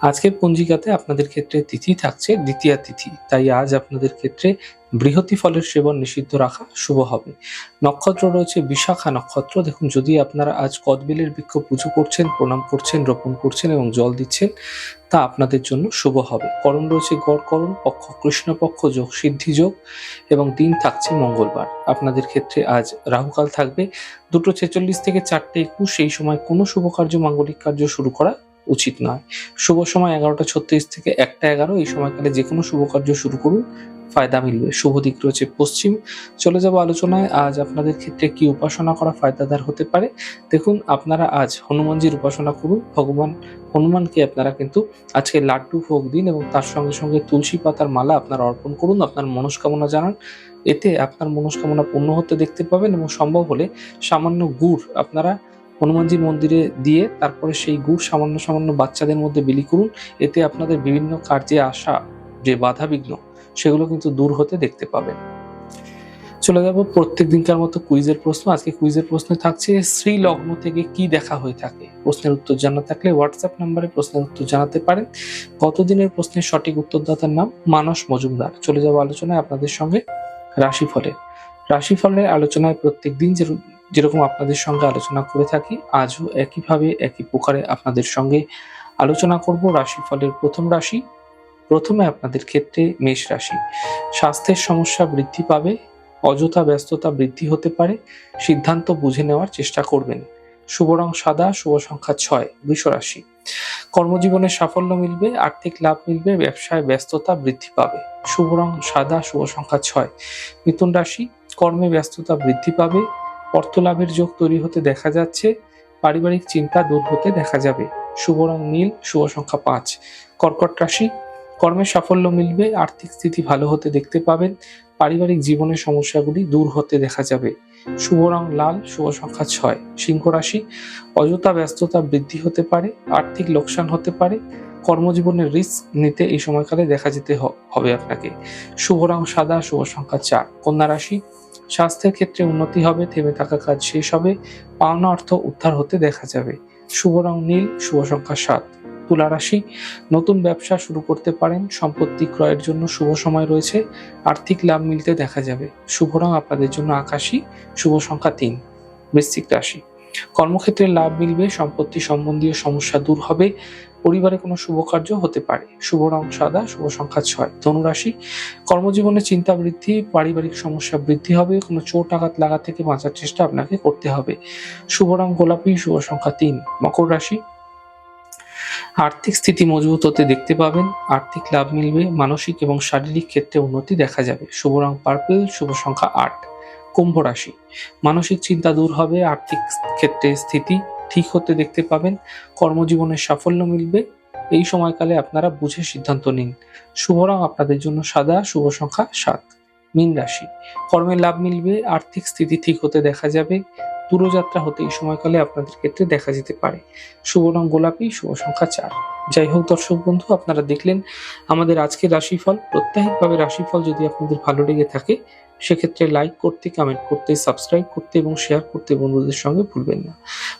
আজকের পঞ্জিকাতে আপনাদের ক্ষেত্রে তিথি থাকছে দ্বিতীয়া তিথি। তাই আজ আপনাদের ক্ষেত্রে বৃহতি ফলের সেবন নিষিদ্ধ রাখা শুভ হবে। নক্ষত্র রয়েছে বিশাখা নক্ষত্র। দেখুন, যদি আপনারা আজ কদবেলের বৃক্ষ পুজো করছেন, প্রণাম করছেন, রোপণ করছেন এবং জল দিচ্ছেন, তা আপনাদের জন্য শুভ হবে। করণ রয়েছে গড় করণ, পক্ষ কৃষ্ণপক্ষ, যোগ সিদ্ধি যোগ এবং দিন থাকছে মঙ্গলবার। আপনাদের ক্ষেত্রে আজ রাহুকাল থাকবে। দুটো ছেচল্লিশ থেকে চারটে একুশ সেই সময় কোনো শুভ কার্য, মাঙ্গলিক কার্য শুরু করা উচিত নয়। শুভ সময় এগারোটা ছত্রিশ থেকে একটা এগারো, এই সময়কালে যে কোনো শুভ কার্য শুরু করুন, ফায়দা মিলবে। শুভ দিক রয়েছে পশ্চিম। চলে যাব আলোচনায়। আজ আপনাদের ক্ষেত্রে কি উপাসনা করা ফায়দাদার হতে পারে? দেখুন, আপনারা আজ হনুমানজির উপাসনা করুন। ভগবান হনুমানকে আপনারা কিন্তু আজকে লাড্ডু ভোগ দিন এবং তার সঙ্গে সঙ্গে তুলসী পাতার মালা আপনারা অর্পণ করুন, আপনার মনস্কামনা জানান। এতে আপনার মনস্কামনা পূর্ণ হতে দেখতে পাবেন এবং সম্ভব হলে সামান্য গুড় আপনারা হনুমানজির মন্দিরে দিয়ে তারপরে সেই গুড় সামান্য সামান্য বাচ্চাদের মধ্যে বিলি করুন। এতে আপনাদের বিভিন্ন কার্যে আসা যে বাধা বিঘ্ন, সেগুলো কিন্তু দূর হতে দেখতে পাবেন। চলে যাব প্রত্যেক দিনকার মতো কুইজের প্রশ্ন। আজকে কুইজের প্রশ্ন থাকছে, শ্রী লগ্ন থেকে কি দেখা হয়ে থাকে? প্রশ্নের উত্তর জানা থাকলে হোয়াটসঅ্যাপ নাম্বারে প্রশ্নের উত্তর জানাতে পারেন। গতদিনের প্রশ্নের সঠিক উত্তরদাতার নাম? মানস মজুমদার। চলে যাব আলোচনায় আপনাদের সঙ্গে রাশিফলের। রাশিফলের আলোচনায় প্রত্যেক দিন যেরু- যেরকম আপনাদের সঙ্গে আলোচনা করে থাকি, আজও একইভাবে, একই প্রকারে আপনাদের সঙ্গে আলোচনা করব রাশিফলের প্রথম রাশি। প্রথমে আপনাদের ক্ষেত্রে মেষ রাশি। স্বাস্থ্যের সমস্যা বৃদ্ধি পাবে, অযথা ব্যস্ততা বৃদ্ধি হতে পারে, সিদ্ধান্ত বুঝে নেওয়ার চেষ্টা করবেন। শুভ রং সাদা, শুভ সংখ্যা ছয়, বৃষ রাশি। কর্মজীবনে সাফল্য মিলবে, আর্থিক লাভ মিলবে, ব্যবসায় ব্যস্ততা বৃদ্ধি পাবে। শুভ রং সাদা, শুভ সংখ্যা ছয়, মিথুন রাশি। কর্মে ব্যস্ততা বৃদ্ধি পাবে অর্থ লাভের যোগ তৈরি হতে দেখা যাচ্ছে, পারিবারিক চিন্তা দূর হতে দেখা যাবে। শুভ রং নীল, শুভ সংখ্যা পাঁচ। কর্কট রাশি, কর্মে সাফল্য মিলবে, আর্থিক স্থিতি ভালো হতে দেখতে পাবেন, পারিবারিক জীবনের সমস্যাগুলি দূর হতে দেখা যাবে। শুভ রং লাল, শুভ সংখ্যা ছয়। সিংহ রাশি, অযথা ব্যস্ততা বৃদ্ধি হতে পারে, আর্থিক লোকসান হতে পারে কর্মজীবনের রিস্ক নিতে এই সময়কালে দেখা যেতে হবে আপনাকে। শুভ রং সাদা, শুভ সংখ্যা চার। কন্যা রাশি, স্বাস্থ্যের ক্ষেত্রে উন্নতি হবে, থেমে থাকা কাজ শেষ হবে, পাওনা অর্থ উদ্ধার হতে দেখা যাবে। শুভ রং নীল, শুভ সংখ্যা সাত। তুলা রাশি, নতুন ব্যবসা শুরু করতে পারেন, সম্পত্তি ক্রয়ের জন্য শুভ সময় রয়েছে, আর্থিক লাভ মিলতে দেখা যাবে। শুভ রং আপনাদের জন্য আকাশী, শুভ সংখ্যা তিন। বৃশ্চিক রাশি, কর্মক্ষেত্রে লাভ মিলবে, সম্পত্তি সম্বন্ধীয় সমস্যা দূর হবে পরিবারে কোনো শুভ কার্য হতে পারে। শুভ রং সাদা, শুভ সংখ্যা ছয়। ধনুরাশি, কর্মজীবনে চিন্তা বৃদ্ধি, পারিবারিক সমস্যা বৃদ্ধি হবে, কোনো চোট আঘাত লাগা থেকে বাঁচার চেষ্টা আপনাকে করতে হবে। শুভ রং গোলাপি, শুভ সংখ্যা তিন। মকর রাশি, আর্থিক স্থিতি মজবুত হতে দেখতে পাবেন, আর্থিক লাভ মিলবে, মানসিক এবং শারীরিক ক্ষেত্রে উন্নতি দেখা যাবে। শুভ রং পার্পল, শুভ সংখ্যা আট। কুম্ভ রাশি, মানসিক চিন্তা দূর হবে, আর্থিক ক্ষেত্রে স্থিতি ঠিক হতে দেখতে পাবেন। কর্মজীবনে সাফল্য মিলবে। এই সময়কালে আপনারা বুঝে সিদ্ধান্ত নিন। শুভ রং আপনাদের জন্য সাদা, শুভ সংখ্যা সাত। মীন রাশি। কর্মে লাভ মিলবে, আর্থিক স্থিতি ঠিক হতে দেখা যাবে। দূরযাত্রা হতে এই সময়কালে আপনাদের ক্ষেত্রে দেখা যেতে পারে। শুভ রং গোলাপি, শুভ সংখ্যা চার। যাই হোক দর্শক বন্ধু, আপনারা দেখলেন আমাদের আজকের রাশিফল। প্রত্যাহিকভাবে রাশিফল যদি আপনাদের ভালো লেগে থাকে, সেক্ষেত্রে লাইক করতে কমেন্ট করতে সাবস্ক্রাইব করতে এবং শেয়ার করতে বন্ধুদের সঙ্গে ভুলবেন না।